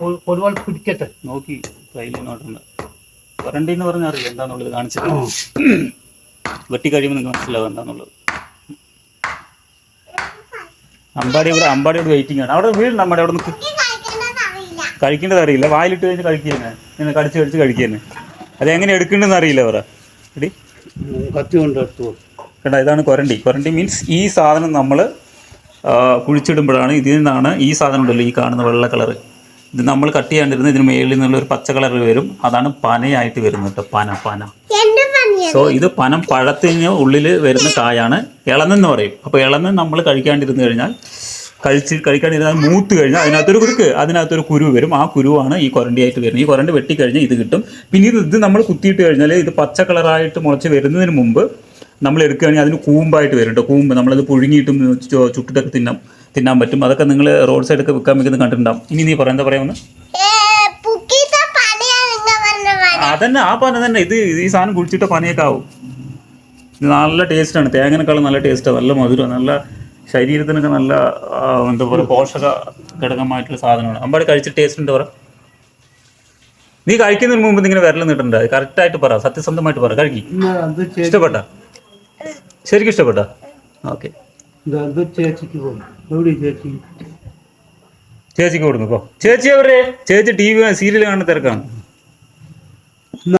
ഒരു- ഒരുപാട് പിടിക്കട്ടെ. നോക്കി കയ്യിലിങ്ങോട്ടുണ്ട് വരണ്ടി എന്ന് പറഞ്ഞാൽ അറിയാം എന്താണെന്നുള്ളത് കാണിച്ചത് വെട്ടി കഴിയുമ്പോൾ നിങ്ങൾക്ക് മനസ്സിലാവും എന്താണെന്നുള്ളത് അമ്പാടി ഇവിടെ അമ്പാടി ഇവിടെ വെയിറ്റിംഗ് ആണ്. അവിടെ വീടുണ്ട് അമ്പാടി? അവിടെ നിന്ന് കഴിക്കേണ്ടത് അറിയില്ല. വായിലിട്ട് കഴിഞ്ഞ് കഴിക്കുന്നേ നിന്നെ കടിച്ച് കടിച്ച് കഴിക്കുന്നേ അത് എങ്ങനെ എടുക്കേണ്ടതെന്ന് അറിയില്ല പറ. എടി. കത്തി കൊണ്ട് എടുത്തു കേട്ടോ ഇതാണ് കൊരണ്ടി. കൊരണ്ടി മീൻസ് ഈ സാധനം നമ്മൾ കുഴിച്ചിടുമ്പോഴാണ് ഇതിൽ നിന്നാണ് ഈ സാധനം ഉണ്ടല്ലോ ഈ കാണുന്ന വെള്ള കളറ്. ഇത് നമ്മൾ കട്ട് ചെയ്യാണ്ടിരുന്ന ഇതിന് മേളിൽ നിന്നുള്ള ഒരു പച്ച കളർ വരും. അതാണ് പനയായിട്ട് വരുന്നത് കേട്ടോ. പന പന. സോ ഇത് പനം പഴത്തിന് ഉള്ളിൽ വരുന്ന കായാണ്. ഇളന്നെന്ന് പറയും. അപ്പോൾ ഇളന്ന് നമ്മൾ കഴിക്കാണ്ടിരുന്ന് കഴിഞ്ഞാൽ കഴിച്ച് കഴിക്കാണ്ടിരുന്നാൽ മൂത്ത് കഴിഞ്ഞാൽ അതിനകത്തൊരു കുരുക്ക് അതിനകത്തൊരു കുരു വരും. ആ കുരുവാണ് ഈ കൊരണ്ടിയായിട്ട് വരുന്നത്. ഈ കൊരണ്ടി വെട്ടിക്കഴിഞ്ഞാൽ ഇത് കിട്ടും. പിന്നെ ഇത് ഇത് നമ്മൾ കുത്തിയിട്ട് കഴിഞ്ഞാൽ ഇത് പച്ച കളറായിട്ട് മുളച്ച് വരുന്നതിന് മുമ്പ് നമ്മൾ എടുക്കുകയാണെങ്കിൽ അതിന് കൂമ്പായിട്ട് വരും കേട്ടോ. കൂമ്പ് നമ്മളത് പുഴുങ്ങിയിട്ടും ചുട്ടിട്ടൊക്കെ തിന്നാം. തിന്നാൻ പറ്റും. അതൊക്കെ നിങ്ങൾ റോഡ് സൈഡൊക്കെ വിൽക്കാൻ വെക്കുന്നത് കണ്ടിട്ടുണ്ടാവും. ഇനി നീ പറയാം എന്താ പറയാമെന്ന് അതന്നെ ആ പന തന്നെ. ഇത് ഈ സാധനം കുടിച്ചിട്ട് പനയൊക്കെ ആവും. ഇത് നല്ല ടേസ്റ്റാണ് തേങ്ങനേക്കാളും നല്ല ടേസ്റ്റാണ് നല്ല മധുരം നല്ല ശരീരത്തിനൊക്കെ നല്ല എന്താ പറയുക പോഷക ഘടകമായിട്ടുള്ള സാധനമാണ്. അമ്പാടി കഴിച്ച ടേസ്റ്റ് ഉണ്ട് പറ. നീ കഴിക്കുന്നതിന് മുമ്പ് ഇങ്ങനെ വിരൽ നീട്ടണ്ട. കറക്റ്റായിട്ട് പറ. സത്യസന്ധമായിട്ട് പറ. കഴിക്കും ഇഷ്ടപ്പെട്ട? ശരിക്കും ഇഷ്ടപ്പെട്ട? ഓക്കെ. ചേച്ചിക്ക് ചേച്ചിക്ക് കൊടുക്കും ചേച്ചി അവരെ ചേച്ചി ടി വി സീരിയൽ കാണുന്ന തിരക്കാണ്.